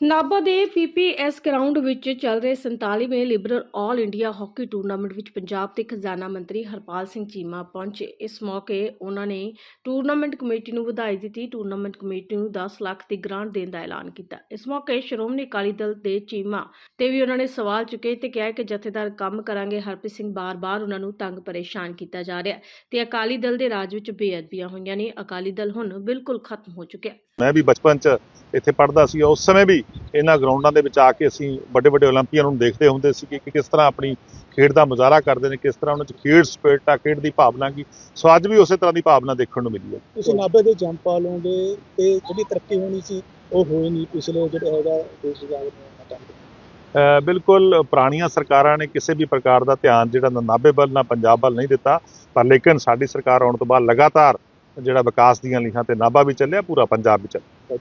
ਨਾਭਾ ਦੇ PPS ground ਵਿੱਚ ਚੱਲ ਰਹੇ 47ਵੇਂ liberal all India hockey tournament ਵਿੱਚ ਪੰਜਾਬ ਦੇ ਖਜ਼ਾਨਾ ਮੰਤਰੀ ਹਰਪਾਲ ਸਿੰਘ ਚੀਮਾ ਪਹੁੰਚੇ। ਇਸ ਮੌਕੇ ਉਹਨਾਂ ਨੇ ਟੂਰਨਾਮੈਂਟ ਕਮੇਟੀ ਨੂੰ ਵਧਾਈ ਦਿੱਤੀ। ਟੂਰਨਾਮੈਂਟ ਕਮੇਟੀ ਨੂੰ 10 ਲੱਖ ਦੀ ਗ੍ਰਾਂਟ ਦੇਣ ਦਾ ਐਲਾਨ ਕੀਤਾ। ਇਸ ਮੌਕੇ ਸ਼੍ਰੋਮਣੀ ਅਕਾਲੀ ਦਲ ਦੇ ਚੀਮਾ ਤੇ ਵੀ ਉਹਨਾਂ ਨੇ ਸਵਾਲ ਚੁੱਕੇ ਤੇ ਕਿਹਾ ਕਿ ਜਥੇਦਾਰ ਕੰਮ ਕਰਾਂਗੇ। ਹਰਪ੍ਰੀਤ ਸਿੰਘ ਬਾਰ-ਬਾਰ ਉਹਨਾਂ ਨੂੰ ਤੰਗ ਪਰੇਸ਼ਾਨ ਕੀਤਾ ਜਾ ਰਿਹਾ ਹੈ ਤੇ ਅਕਾਲੀ ਦਲ ਦੇ ਰਾਜ ਵਿੱਚ ਬੇਅਦਬੀਆਂ ਹੋਈਆਂ ਨੇ। ਅਕਾਲੀ ਦਲ ਹੁਣ ਬਿਲਕੁਲ ਖਤਮ ਹੋ ਚੁੱਕਿਆ। ਮੈਂ ਵੀ ਬਚਪਨ 'ਚ ਇੱਥੇ ਪੜਦਾ ਸੀ ਉਸ ਸਮੇਂ ਵੀ ਇਹਨਾਂ ਗਰਾਊਂਡਾਂ ਦੇ ਵਿੱਚ ਆ ਕੇ ਅਸੀਂ ਵੱਡੇ ਵੱਡੇ 올림픽ੀਅਨ ਨੂੰ ਦੇਖਦੇ ਹੁੰਦੇ ਸੀ ਕਿ ਕਿਸ ਤਰ੍ਹਾਂ ਆਪਣੀ ਖੇਡ ਦਾ ਮੁਜ਼ਾਹਰਾ ਕਰਦੇ ਨੇ ਕਿਸ ਤਰ੍ਹਾਂ ਉਹਨਾਂ 'ਚ ਖੇਡ ਸਪਿਰਿਟ ਆ ਖੇਡ ਦੀ ਭਾਵਨਾ ਕੀ। ਸੋ ਅੱਜ ਵੀ ਉਸੇ ਤਰ੍ਹਾਂ ਦੀ ਭਾਵਨਾ ਦੇਖਣ ਨੂੰ ਮਿਲੀ ਹੈ। ਤੁਸੀਂ ਨਾਭੇ ਦੇ ਜੰਪਾ ਲਾਉਂਦੇ ਤੇ ਜਿਹੜੀ ਤਰੱਕੀ ਹੋਣੀ ਸੀ ਉਹ ਹੋਈ ਨਹੀਂ ਪਿਛਲੇ ਜਿਹੜਾ ਹੈਗਾ 2000 ਬਿਲਕੁਲ ਪੁਰਾਣੀਆਂ ਸਰਕਾਰਾਂ ਨੇ ਕਿਸੇ ਵੀ ਪ੍ਰਕਾਰ ਦਾ ਧਿਆਨ ਜਿਹੜਾ ਨਾਭੇ ਵੱਲ ਨਾ ਪੰਜਾਬ ਵੱਲ ਨਹੀਂ ਦਿੱਤਾ ਪਰ ਲੇਕਿਨ ਸਾਡੀ ਸਰਕਾਰ ਆਉਣ ਤੋਂ ਬਾਅਦ ਲਗਾਤਾਰ ਜਿਹੜਾ ਵਿਕਾਸ ਦੀਆਂ ਲੀਹਾਂ ਤੇ ਨਾਭਾ ਵੀ ਚੱਲਿਆ ਪੂਰਾ ਪੰਜਾਬ ਵੀ ਚੱਲਿਆ।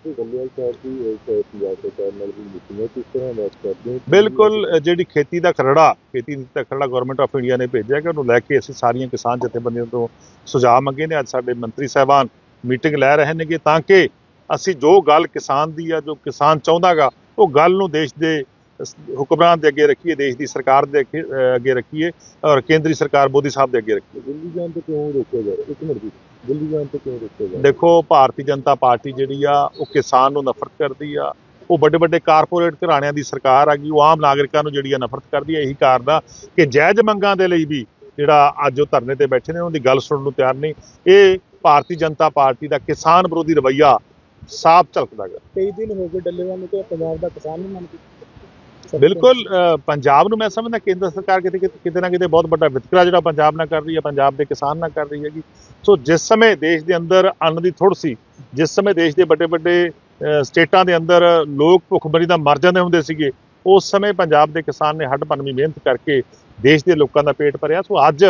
ਬਿਲਕੁਲ ਜਿਹੜੀ ਖੇਤੀ ਦਾ ਖਰੜਾ ਖੇਤੀ ਨੀਤੀ ਦਾ ਖਰੜਾ ਗਵਰਨਮੈਂਟ ਆਫ ਇੰਡੀਆ ਨੇ ਭੇਜਿਆ ਕਿ ਉਹਨੂੰ ਲੈ ਕੇ ਅਸੀਂ ਸਾਰੀਆਂ ਕਿਸਾਨ ਜਥੇਬੰਦੀਆਂ ਤੋਂ ਸੁਝਾਅ ਮੰਗੇ ਨੇ। ਅੱਜ ਸਾਡੇ ਮੰਤਰੀ ਸਾਹਿਬਾਨ ਮੀਟਿੰਗ ਲੈ ਰਹੇ ਨੇਗੇ ਤਾਂ ਕਿ ਅਸੀਂ ਜੋ ਗੱਲ ਕਿਸਾਨ ਦੀ ਆ ਜੋ ਕਿਸਾਨ ਚਾਹੁੰਦਾਗਾ ਉਹ ਗੱਲ ਨੂੰ ਦੇਸ਼ ਦੇ ਹੁਕਮਰਾਨ ਦੇ ਅੱਗੇ ਰੱਖੀਏ ਦੇਸ਼ ਦੀ ਸਰਕਾਰ ਦੇ ਅੱਗੇ ਰੱਖੀਏ ਔਰ ਕੇਂਦਰੀ ਸਰਕਾਰ ਮੋਦੀ ਸਾਹਿਬ ਦੇ ਅੱਗੇ ਰੱਖੀਏ। ਦਿੱਲੀ ਜਾਣ ਤੋਂ ਕਿਉਂ ਰੋਕਿਆ ਜਾ ਰਿਹਾ? ਇੱਕ ਮਿੰਟ ਜੀ। ਦਿੱਲੀ ਜਾਣ ਤੋਂ ਕਿਉਂ ਰੋਕਿਆ ਜਾ ਦੇਖੋ ਭਾਰਤੀ ਜਨਤਾ ਪਾਰਟੀ ਜਿਹੜੀ ਆ ਉਹ ਕਿਸਾਨ ਨੂੰ ਨਫ਼ਰਤ ਕਰਦੀ ਆ। ਉਹ ਵੱਡੇ ਵੱਡੇ ਕਾਰਪੋਰੇਟ ਘਰਾਣਿਆਂ ਦੀ ਸਰਕਾਰ ਆ ਗਈ ਉਹ ਆਮ ਨਾਗਰਿਕਾਂ ਨੂੰ ਜਿਹੜੀ ਆ ਨਫ਼ਰਤ ਕਰਦੀ ਆ। ਇਹੀ ਕਾਰਨ ਆ ਕਿ ਜਾਇਜ਼ ਮੰਗਾਂ ਦੇ ਲਈ ਵੀ ਜਿਹੜਾ ਅੱਜ ਉਹ ਧਰਨੇ ਤੇ ਬੈਠੇ ਨੇ ਉਹਨਾਂ ਦੀ ਗੱਲ ਸੁਣਨ ਨੂੰ ਤਿਆਰ ਨਹੀਂ। ਇਹ ਭਾਰਤੀ ਜਨਤਾ ਪਾਰਟੀ ਦਾ ਕਿਸਾਨ ਵਿਰੋਧੀ ਰਵੱਈਆ ਸਾਫ਼ ਝਲਕਦਾ ਗਾ ਕਈ ਦਿਨ ਹੋ ਗਏ ਡੱਲੇਵਾਲ ਨੂੰ ਤੇ ਪੰਜਾਬ ਦਾ ਕਿਸਾਨ ਨਹੀਂ ਮੰਨਦੀ। ਬਿਲਕੁਲ ਪੰਜਾਬ ਨੂੰ ਮੈਂ ਸਮਝਦਾ ਕੇਂਦਰ ਸਰਕਾਰ ਕਿਤੇ ਕਿਤੇ ਨਾ ਕਿਤੇ ਬਹੁਤ ਵੱਡਾ ਵਿਤਕਰਾ ਜਿਹੜਾ ਪੰਜਾਬ ਨਾਲ ਕਰ ਰਹੀ ਹੈ ਪੰਜਾਬ ਦੇ ਕਿਸਾਨ ਨਾਲ ਕਰ ਰਹੀ ਹੈਗੀ। ਸੋ ਜਿਸ ਸਮੇਂ ਦੇਸ਼ ਦੇ ਅੰਦਰ ਅੰਨ ਦੀ ਥੁੜ ਸੀ ਜਿਸ ਸਮੇਂ ਦੇਸ਼ ਦੇ ਵੱਡੇ ਵੱਡੇ ਸਟੇਟਾਂ ਦੇ ਅੰਦਰ ਲੋਕ ਭੁੱਖਮਰੀ ਦਾ ਮਰ ਜਾਂਦੇ ਹੁੰਦੇ ਸੀਗੇ ਉਸ ਸਮੇਂ ਪੰਜਾਬ ਦੇ ਕਿਸਾਨ ਨੇ ਹੱਡ ਭੰਨਵੀਂ ਮਿਹਨਤ ਕਰਕੇ ਦੇਸ਼ ਦੇ ਲੋਕਾਂ ਦਾ ਪੇਟ ਭਰਿਆ। ਸੋ ਅੱਜ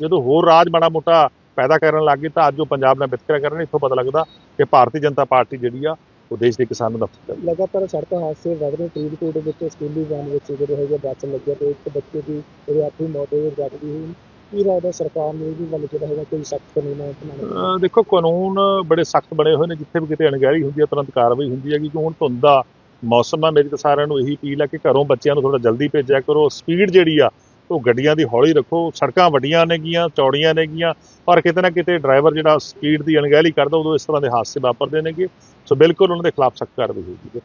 ਜਦੋਂ ਹੋਰ ਰਾਜ ਮਾੜਾ ਮੋਟਾ ਪੈਦਾ ਕਰਨ ਲੱਗੇ ਤਾਂ ਅੱਜ ਉਹ ਪੰਜਾਬ ਨਾਲ ਵਿਤਕਰਾ ਕਰਨ ਇੱਥੋਂ ਪਤਾ ਲੱਗਦਾ ਕਿ ਭਾਰਤੀ ਜਨਤਾ ਪਾਰਟੀ ਜਿਹੜੀ ਆ ਉਹ ਦੇਸ਼ ਦੇ ਕਿਸਾਨ ਨੂੰ ਹੈ। ਲਗਾਤਾਰ ਸੜਕ ਹਾਦਸੇ ਵਧ ਰਹੇ। ਫਰੀਦਕੋਟ ਵਿੱਚ ਸਕੂਲੀ ਵੈਨ ਵਿੱਚ ਜਿਹੜੇ ਹੈਗੇ ਬੱਸ ਲੱਗਿਆ ਤੇ ਇੱਕ ਬੱਚੇ ਦੀ ਜਿਹੜੀ ਆਪਣੀ ਮੌਤ ਹੋਈ ਜਗਦੀ ਹੋਈ। ਕੀ ਰਾਇਦਾ ਸਰਕਾਰ ਨੂੰ ਇਹਦੇ ਵੱਲ ਜਿਹੜਾ ਹੈਗਾ ਕੋਈ ਸਖਤ ਕਾਨੂੰਨ ਬਣਾਉਣਾ ਦੇਖੋ ਕਾਨੂੰਨ ਬੜੇ ਸਖਤ ਬਣੇ ਹੋਏ ਨੇ ਜਿੱਥੇ ਵੀ ਕਿਤੇ ਅਣਗਹਿਰੀ ਹੁੰਦੀ ਹੈ ਤੁਰੰਤ ਕਾਰਵਾਈ ਹੁੰਦੀ ਹੈ ਕਿ ਹੁਣ ਧੁੰਦ ਦਾ ਮੌਸਮ ਆ। ਮੇਰੀ ਤਾਂ ਸਾਰਿਆਂ ਨੂੰ ਇਹੀ ਅਪੀਲ ਹੈ ਕਿ ਘਰੋਂ ਬੱਚਿਆਂ ਨੂੰ ਥੋੜਾ ਜਲਦੀ ਭੇਜਿਆ ਕਰੋ। ਸਪੀਡ ਜਿਹੜੀ ਆ ਉਹ ਗੱਡੀਆਂ ਦੀ ਹੌਲੀ ਰੱਖੋ ਸੜਕਾਂ ਵੱਡੀਆਂ ਨੇਗੀਆਂ ਚੌੜੀਆਂ ਨੇਗੀਆਂ ਪਰ ਕਿਤੇ ਨਾ ਕਿਤੇ ਡਰਾਈਵਰ ਜਿਹੜਾ ਸਪੀਡ ਦੀ ਅਣਗਹਿਲੀ ਕਰਦਾ ਉਦੋਂ ਇਸ ਤਰ੍ਹਾਂ ਦੇ ਹਾਦਸੇ ਵਾਪਰਦੇ ਨੇਗੇ। ਸੋ ਬਿਲਕੁਲ ਉਹਨਾਂ ਦੇ ਖਿਲਾਫ ਸਖਤ ਕਾਰਵਾਈ ਹੋਊਗੀ।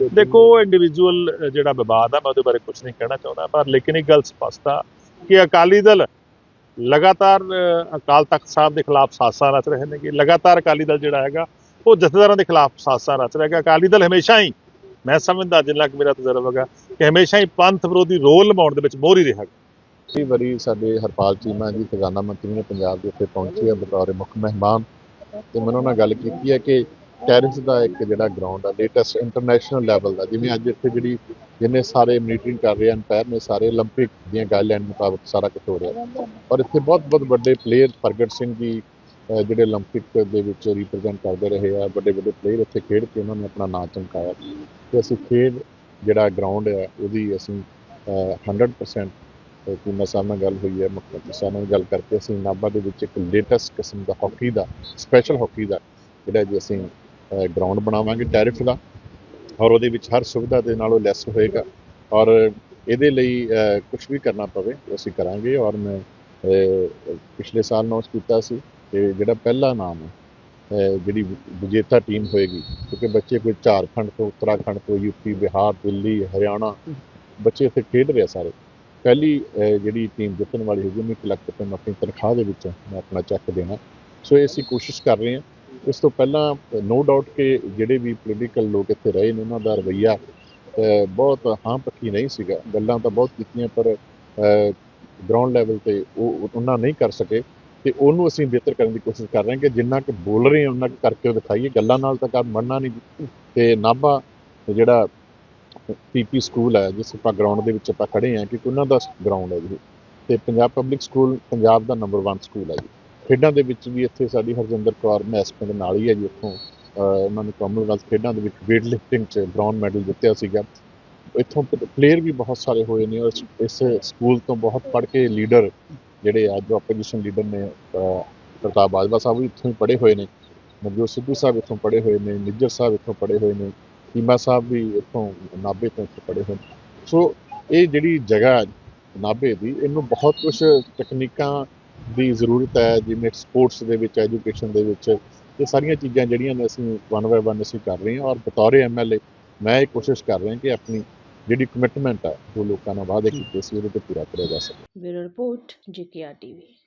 ਹੋ ਦੇਖੋ ਇੰਡੀਵਿਜੂਅਲ ਜਿਹੜਾ ਵਿਵਾਦ ਆ ਮੈਂ ਉਹਦੇ ਬਾਰੇ ਕੁਝ ਨਹੀਂ ਕਹਿਣਾ ਚਾਹੁੰਦਾ ਪਰ ਲੇਕਿਨ ਇੱਕ ਗੱਲ ਸਪਸ਼ਟ ਆ ਕਿ ਅਕਾਲੀ ਦਲ ਲਗਾਤਾਰ ਅਕਾਲ ਤਖਤ ਸਾਹਿਬ ਦੇ ਖਿਲਾਫ ਸਾਜ਼ਿਸ਼ਾਂ ਰਚ ਰਹੇ ਨੇਗੇ। ਲਗਾਤਾਰ ਅਕਾਲੀ ਦਲ ਜਿਹੜਾ ਹੈਗਾ ਉਹ ਜਥੇਦਾਰਾਂ ਦੇ ਖਿਲਾਫ ਸਾਜ਼ਿਸ਼ਾਂ ਰਚ ਰਿਹਾ ਹੈਗਾ। ਅਕਾਲੀ ਦਲ ਹਮੇਸ਼ਾ ਹੀ ਮੈਂ ਸਮਝਦਾ ਜਿੰਨਾ ਕਿ ਮੇਰਾ ਤਜਰਬਾ ਹੈਗਾ ਕਿ ਹਮੇਸ਼ਾ ਹੀ ਪੰਥ ਵਿਰੋਧੀ ਰੋਲ ਨਿਭਾਉਣ ਦੇ ਵਿੱਚ ਮੋਹਰੀ ਰਿਹਾ ਕਈ ਵਾਰੀ ਸਾਡੇ ਹਰਪਾਲ ਚੀਮਾ ਜੀ ਖਜ਼ਾਨਾ ਮੰਤਰੀ ਨੇ ਪੰਜਾਬ ਦੇ ਉੱਤੇ ਪਹੁੰਚੇ ਆ ਬਤੌਰ ਮੁੱਖ ਮਹਿਮਾਨ ਤੇ ਮੈਨੂੰ ਉਹਨਾਂ ਗੱਲ ਕੀਤੀ ਹੈ ਕਿ ਟੈਰਿਸ ਦਾ ਇੱਕ ਜਿਹੜਾ ਗਰਾਊਂਡ ਆ ਲੇਟੈਸਟ ਇੰਟਰਨੈਸ਼ਨਲ ਲੈਵਲ ਦਾ ਜਿਵੇਂ ਅੱਜ ਇੱਥੇ ਜਿਹੜੀ ਜਿੰਨੇ ਸਾਰੇ ਮੀਟਿੰਗ ਕਰ ਰਹੇ ਹਨ ਪੈਰ ਨੇ ਸਾਰੇ 올림픽 ਦੀਆਂ ਗਾਈਡਲਾਈਨ ਮੁਤਾਬਕ ਸਾਰਾ ਕੁਝ ਹੋ ਰਿਹਾ ਔਰ ਇੱਥੇ ਬਹੁਤ ਬਹੁਤ ਵੱਡੇ ਪਲੇਅਰ ਪ੍ਰਗਟ ਸਿੰਘ ਜੀ ਅਹ ਜਿਹੜੇ 올림픽 ਦੇ ਵਿੱਚ ਰਿਪਰੈਜ਼ੈਂਟ ਕਰਦੇ ਰਹੇ ਆ ਵੱਡੇ ਵੱਡੇ ਪਲੇਅਰ ਇੱਥੇ ਖੇਡ ਕੇ ਉਹਨਾਂ ਨੇ ਆਪਣਾ ਨਾਮ ਚਮਕਾਇਆ ਤੇ ਅਸੀਂ ਖੇਡ ਜਿਹੜਾ ਗਰਾਊਂਡ ਹੈ ਉਹਦੀ ਅਸੀਂ ਅਹ 100% ਪੂਨਾ ਸਾਹਿਬ ਨਾਲ ਗੱਲ ਹੋਈ ਹੈ ਮੁੱਖ ਮੰਤਰੀ ਸਾਹਿਬ ਨਾਲ ਗੱਲ ਕਰਕੇ ਅਸੀਂ ਨਾਭਾ ਦੇ ਵਿੱਚ ਇੱਕ ਲੇਟੈਸਟ ਕਿਸਮ ਦਾ ਹਾਕੀ ਦਾ ਸਪੈਸ਼ਲ ਹਾਕੀ ਦਾ ਜਿਹੜਾ ਜੀ ਅਸੀਂ ਗਰਾਊਂਡ ਬਣਾਵਾਂਗੇ ਟੈਰਿਫ ਦਾ ਔਰ ਉਹਦੇ ਵਿੱਚ ਹਰ ਸੁਵਿਧਾ ਦੇ ਨਾਲ ਉਹ ਲੈਸ ਹੋਏਗਾ ਔਰ ਇਹਦੇ ਲਈ ਕੁਝ ਵੀ ਕਰਨਾ ਪਵੇ ਉਹ ਅਸੀਂ ਕਰਾਂਗੇ ਔਰ ਮੈਂ ਅਹ, ਪਿਛਲੇ ਸਾਲ ਅਨਾਉਂਸ ਕੀਤਾ ਸੀ ਕਿ ਜਿਹੜਾ ਪਹਿਲਾ ਨਾਮ ਹੈ ਜਿਹੜੀ ਵਿਜੇਤਾ ਟੀਮ ਹੋਏਗੀ, ਕਿਉਂਕਿ ਬੱਚੇ ਕੋਈ ਝਾਰਖੰਡ ਤੋਂ, ਉੱਤਰਾਖੰਡ ਤੋਂ ਯੂਪੀ ਬਿਹਾਰ, ਦਿੱਲੀ, ਹਰਿਆਣਾ, ਬੱਚੇ ਇੱਥੇ ਖੇਡ ਰਹੇ ਆ ਸਾਰੇ। ਪਹਿਲੀ ਜਿਹੜੀ ਟੀਮ ਜਿੱਤਣ ਵਾਲੀ ਹੋਊਗੀ, ਉਹਨੂੰ ਇੱਕ ਲੱਖ ਰੁਪਏ ਮੈਂ ਆਪਣੀ ਤਨਖਾਹ ਦੇ ਵਿੱਚ ਮੈਂ ਆਪਣਾ ਚੈੱਕ ਦੇਣਾ। ਸੋ ਇਹ ਅਸੀਂ ਕੋਸ਼ਿਸ਼ ਕਰ ਰਹੇ ਹਾਂ। ਇਸ ਤੋਂ ਪਹਿਲਾਂ ਨੋ ਡਾਊਟ ਕਿ ਜਿਹੜੇ ਵੀ ਪੋਲੀਟੀਕਲ ਲੋਕ ਇੱਥੇ ਰਹੇ ਨੇ, ਉਹਨਾਂ ਦਾ ਰਵੱਈਆ ਬਹੁਤ ਹਾਂ ਪੱਕੀ ਨਹੀਂ ਸੀਗਾ। ਗੱਲਾਂ ਤਾਂ ਬਹੁਤ ਕੀਤੀਆਂ, ਪਰ ਗਰਾਊਂਡ ਲੈਵਲ ਤੇ ਉਹ, ਉਹਨਾਂ ਨਹੀਂ ਕਰ ਸਕੇ। ਤੇ ਉਹਨੂੰ ਅਸੀਂ ਬਿਹਤਰ ਕਰਨ ਦੀ ਕੋਸ਼ਿਸ਼ ਕਰ ਰਹੇ ਹਾਂ ਕਿ ਜਿੰਨਾ ਕੁ ਬੋਲ ਰਹੇ ਹਾਂ, ਉਹਨਾਂ ਕਰਕੇ ਦਿਖਾਈਏ। ਗੱਲਾਂ ਨਾਲ ਤਾਂ ਕੰਮ ਬਣਨਾ ਨਹੀਂ। ਤੇ ਨਾਭਾ, ਜਿਹੜਾ ਪੀਪੀ ਸਕੂਲ ਹੈ, ਜਿਸ ਆਪਾਂ ਗਰਾਊਂਡ ਦੇ ਵਿੱਚ ਆਪਾਂ ਖੜੇ ਹਾਂ ਕਿ ਉਹਨਾਂ ਦਾ ਗਰਾਊਂਡ ਹੈ ਜੀ। ਤੇ ਪੰਜਾਬ ਪਬਲਿਕ ਸਕੂਲ ਪੰਜਾਬ ਦਾ ਨੰਬਰ 1 ਸਕੂਲ ਹੈ ਜੀ। ਖੇਡਾਂ ਦੇ ਵਿੱਚ ਵੀ ਇੱਥੇ ਸਾਡੀ ਹਰਜਿੰਦਰ ਕੌਰ ਮੈਸ ਦੇ ਨਾਲ ਹੀ ਹੈ ਜੀ ਉੱਥੋਂ ਅਹ ਉਹਨਾਂ ਨੇ ਕਾਮਨਵੈਲਥ ਖੇਡਾਂ ਦੇ ਵਿੱਚ ਵੇਟ ਲਿਫਟਿੰਗ 'ਚ ਬ੍ਰੌਨ ਮੈਡਲ ਜਿੱਤਿਆ ਸੀਗਾ। ਇੱਥੋਂ ਪਲੇਅਰ ਵੀ ਬਹੁਤ ਸਾਰੇ ਹੋਏ ਨੇ ਔਰ ਇਸ ਸਕੂਲ ਤੋਂ ਬਹੁਤ ਪੜ੍ਹ ਕੇ ਲੀਡਰ ਜਿਹੜੇ ਅੱਜ ਆਪੋਜੀਸ਼ਨ ਲੀਡਰ ਨੇ ਪ੍ਰਤਾਪ ਬਾਜਵਾ ਸਾਹਿਬ ਵੀ ਇੱਥੋਂ ਹੀ ਪੜ੍ਹੇ ਹੋਏ ਨੇ ਨਵਜੋਤ ਸਿੱਧੂ ਸਾਹਿਬ ਇੱਥੋਂ ਪੜ੍ਹੇ ਹੋਏ ਨੇ, ਨਿੱਜਰ ਸਾਹਿਬ ਇੱਥੋਂ ਪੜ੍ਹੇ ਹੋਏ ਨੇ ਕੀਮਾ ਸਾਹਿਬ ਵੀ ਇੱਥੋਂ ਨਾਭੇ ਤੋਂ ਇੱਥੋਂ ਪੜ੍ਹੇ ਹੋਏ ਨੇ। ਸੋ ਇਹ ਜਿਹੜੀ ਜਗ੍ਹਾ ਹੈ ਨਾਭੇ ਦੀ, ਇਹਨੂੰ ਬਹੁਤ ਕੁਝ ਤਕਨੀਕਾਂ ਦੀ ਜ਼ਰੂਰਤ ਹੈ, ਜਿਵੇਂ ਸਪੋਰਟਸ ਦੇ ਵਿੱਚ ਐਜੂਕੇਸ਼ਨ ਦੇ ਵਿੱਚ, ਇਹ ਸਾਰੀਆਂ ਚੀਜ਼ਾਂ ਜਿਹੜੀਆਂ ਨੇ ਅਸੀਂ ਵਨ ਬਾਏ ਵਨ ਅਸੀਂ ਕਰ ਰਹੇ ਹਾਂ ਔਰ ਬਤੌਰੇ ਐਮਐਲਏ ਮੈਂ ਇਹ ਕੋਸ਼ਿਸ਼ ਕਰ ਰਿਹਾ ਕਿ ਆਪਣੀ ਜਿਹੜੀ ਕਮਿਟਮੈਂਟ ਆ, ਉਹ ਲੋਕਾਂ ਨਾਲ ਵਾਅਦੇ ਕੀਤੇ ਸੀ ਉਹਦੇ ਤੇ ਪੂਰਾ ਕਰਿਆ ਜਾ ਸਕੇ ਬਿਊਰੋ ਰਿਪੋਰਟ ਜੇਕੇਆਰ ਟੀਵੀ